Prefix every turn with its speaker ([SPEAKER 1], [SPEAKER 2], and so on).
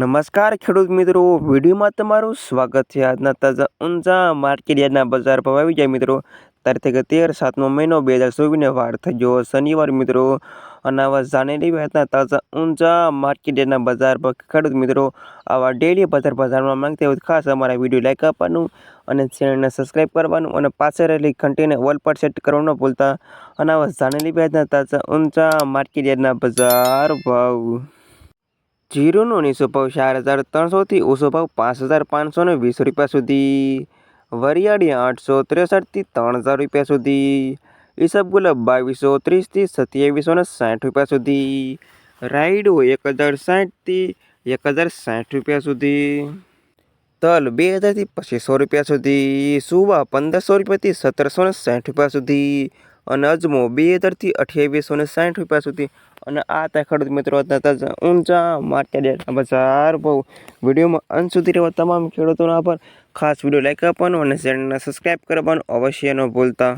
[SPEAKER 1] નમસ્કાર ખેડૂત મિત્રો, વિડીયોમાં તમારું સ્વાગત છે. આજના તાજા ઊંઝા માર્કેટ યાર્ડના બજાર ભાવ આવી જાય મિત્રો. તારીખ તેર સાતમો મહિનો બે હજાર ચોવીસને વાર થઈ ગયો. શનિવાર મિત્રો, અને આવા જાણેલી આજના તાજા ઊંઝા માર્કેટ યાર્ડના બજાર પર ખેડૂત મિત્રો, આવા ડેલી બજાર બજારમાં માંગતા હોય ખાસ અમારા વીડિયો લાઈક આપવાનું અને ચેનલને સબસ્ક્રાઈબ કરવાનું અને પાછળ રહેલી ઘંટીને વોલ પર સેટ કરવાનું ન ભૂલતા. અને આવા જાણેલી આજના તાજા ઊંઝા માર્કેટ યાર્ડના બજાર ભાવ. જીરુનો નીચો ભાવ ચાર હજાર ત્રણસોથી ઓછો ભાવ પાંચ હજાર પાંચસો ને વીસ રૂપિયા સુધી. વરિયાળી આઠસો ત્રેસઠથી ત્રણ હજાર રૂપિયા સુધી. ઈસબગુલાબ બાવીસો ત્રીસથી સત્યાવીસો ને સાઠ રૂપિયા સુધી. રાયડો એક હજાર સાઠથી એક હજાર સાઠ રૂપિયા સુધી. તલ બે હજારથી પચીસો રૂપિયા સુધી. સુવા પંદરસો રૂપિયાથી સત્તરસો ને સાઠ રૂપિયા સુધી. અને અજમો બે હજારથી અઠ્યાવીસો ને સાઠ રૂપિયા સુધી. અને આ ત્યાં ખેડૂત મિત્રો હતા તાજા ઊંચા માર્કેટ બજાર બહુ વિડીયોમાં અંત સુધી રહેવા તમામ ખેડૂતોનો આભાર. ખાસ વીડિયો લાઈક આપવાનો અને ચેનલને સબસ્ક્રાઈબ કરવાનું અવશ્ય ન ભૂલતા.